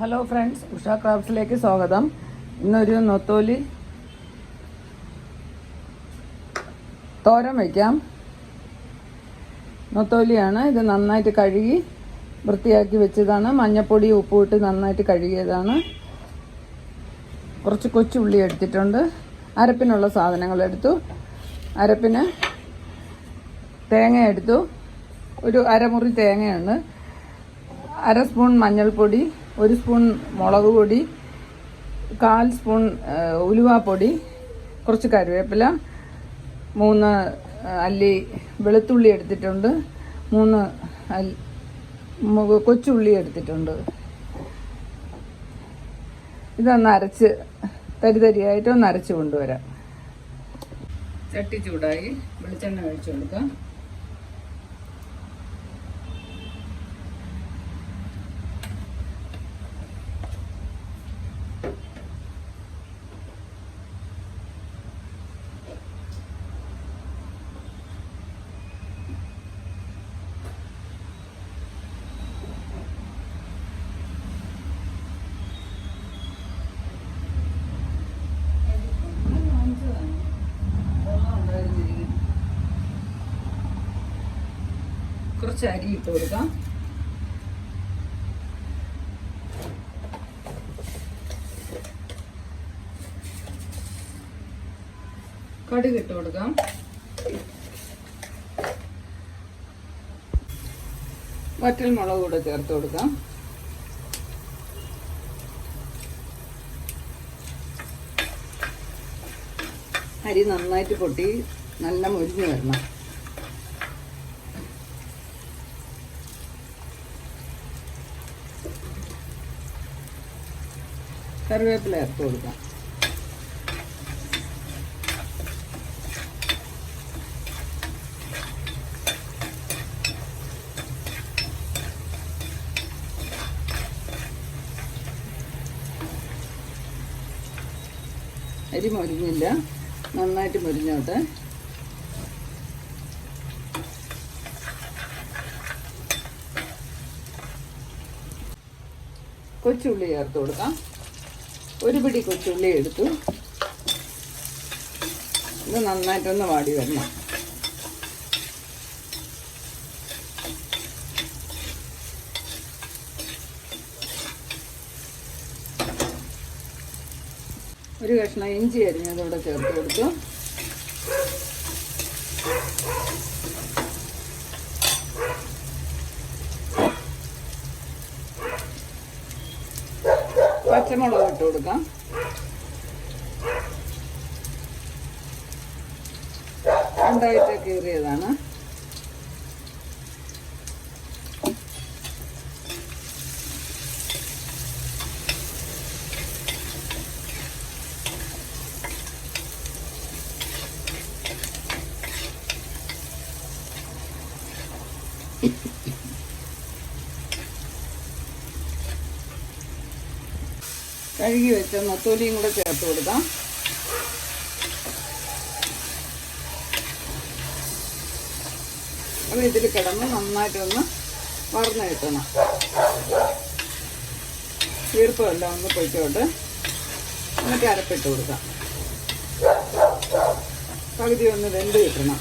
Hello friends Usha ക്രാഫ്റ്റ്സിലേക്ക് സ്വാഗതം. ഇന്നൊരു നൊത്തോലി തോരൻ വയ്ക്കാം നൊത്തോലിയാണ്. ഇത് നന്നായിട്ട് കഴുകി വൃത്തിയാക്കി വെച്ചതാണ്. മഞ്ഞപ്പൊടി ഇട്ട് നന്നായിട്ട് കഴുകിയതാണ്. കുറച്ച് കൊച്ചുള്ളി എടുത്തിട്ടുണ്ട്. അരപ്പിനുള്ള സാധനങ്ങൾ എടുത്തു. അരപ്പിന് തേങ്ങ എടുത്തു. ഒരു അരമുറി തേങ്ങയാണ്. അര സ്പൂൺ മഞ്ഞൾപ്പൊടി ഒരു സ്പൂൺ മുളക് പൊടി കാൽ സ്പൂൺ ഉലുവാപ്പൊടി കുറച്ച് കറിവേപ്പില മൂന്ന് അല്ലി വെളുത്തുള്ളി എടുത്തിട്ടുണ്ട് മൂന്ന് കൊച്ചുള്ളി എടുത്തിട്ടുണ്ട്. ഇതൊന്ന് അരച്ച് തരി തരിയായിട്ട് ഒന്ന് അരച്ച് കൊണ്ടുവരാം. ചട്ടി ചൂടായി വെളിച്ചെണ്ണ ഒഴിച്ചു കൊടുക്കാം. കുറച്ച് അരി ഇട്ട് കൊടുക്കാം. കടുക് ഇട്ട് കൊടുക്കാം. വറ്റൽ മുളക് കൂടെ ചേർത്ത് കൊടുക്കാം. അരി നന്നായിട്ട് പൊട്ടി നല്ല മുരിഞ്ഞു വരണം. കറിവേപ്പില ചേർത്ത് കൊടുക്കാം. അരി മൊരിഞ്ഞില്ല. നന്നായിട്ട് മൊരിഞ്ഞോട്ടെ. കൊച്ചുള്ളി ചേർത്ത് കൊടുക്കാം. ഒരു പിടി കൊച്ചുള്ളി എടുത്തു. ഇത് നന്നായിട്ടൊന്ന് വാടി വരണം. ഒരു കഷ്ണം ഇഞ്ചി അരിഞ്ഞതോടെ ചേർത്ത് കൊടുത്തു. പച്ചമുളക് ഇട്ട് കൊടുക്കാം രണ്ടായിട്ട് കീറിയതാണ് കഴുകി വെച്ച നത്തോലിയും കൂടെ ചേർത്ത് കൊടുക്കാം. അപ്പോൾ ഇതിൽ കിടന്ന് നന്നായിട്ടൊന്ന് വറന്ന് കിട്ടണം. ഈർപ്പമെല്ലാം ഒന്ന് പൊയ്ക്കോട്ട്. എന്നിട്ട് അരപ്പിട്ട് കൊടുക്കാം. പകുതി ഒന്ന് വെന്ത് കിട്ടണം.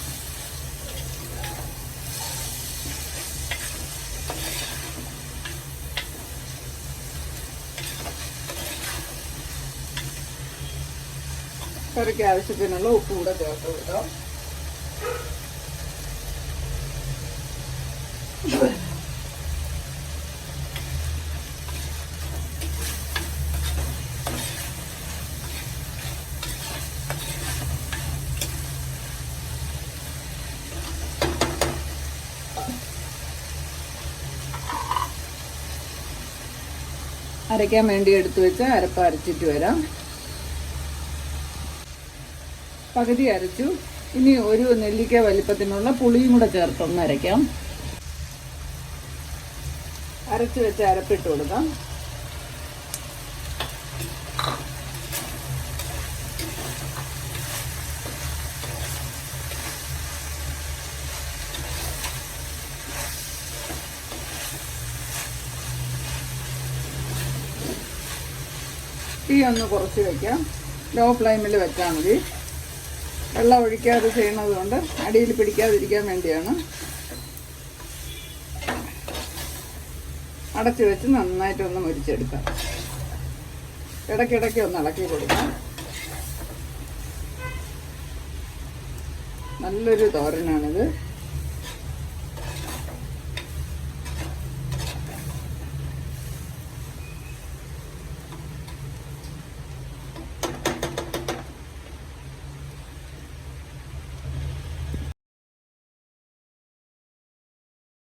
കറിക്ക് ആവശ്യത്തിനുള്ള ഉപ്പ് കൂടെ ചേർത്ത് കൊടുക്കാം. അരയ്ക്കാൻ വേണ്ടി എടുത്തു വെച്ച് അരപ്പ് അരച്ചിട്ട് വരാം. പകുതി അരച്ചു. ഇനി ഒരു നെല്ലിക്ക വലിപ്പത്തിനുള്ള പുളിയും കൂടെ ചേർത്തൊന്ന് അരയ്ക്കാം. അരച്ച് വെച്ച് അരപ്പിട്ട് കൊടുക്കാം. തീ ഒന്ന് കുറച്ച് വയ്ക്കാം ലോ ഫ്ലെയിമിൽ വെച്ചാൽ മതി. വെള്ളം ഒഴിക്കാതെ ചെയ്യുന്നത് കൊണ്ട് അടിയിൽ പിടിക്കാതിരിക്കാൻ വേണ്ടിയാണ്. അടച്ചു വെച്ച് നന്നായിട്ടൊന്ന് മുരിച്ചെടുക്കാം. ഇടയ്ക്കിടയ്ക്ക് ഒന്ന് ഇളക്കി കൊടുക്കാം. നല്ലൊരു തോരനാണിത്.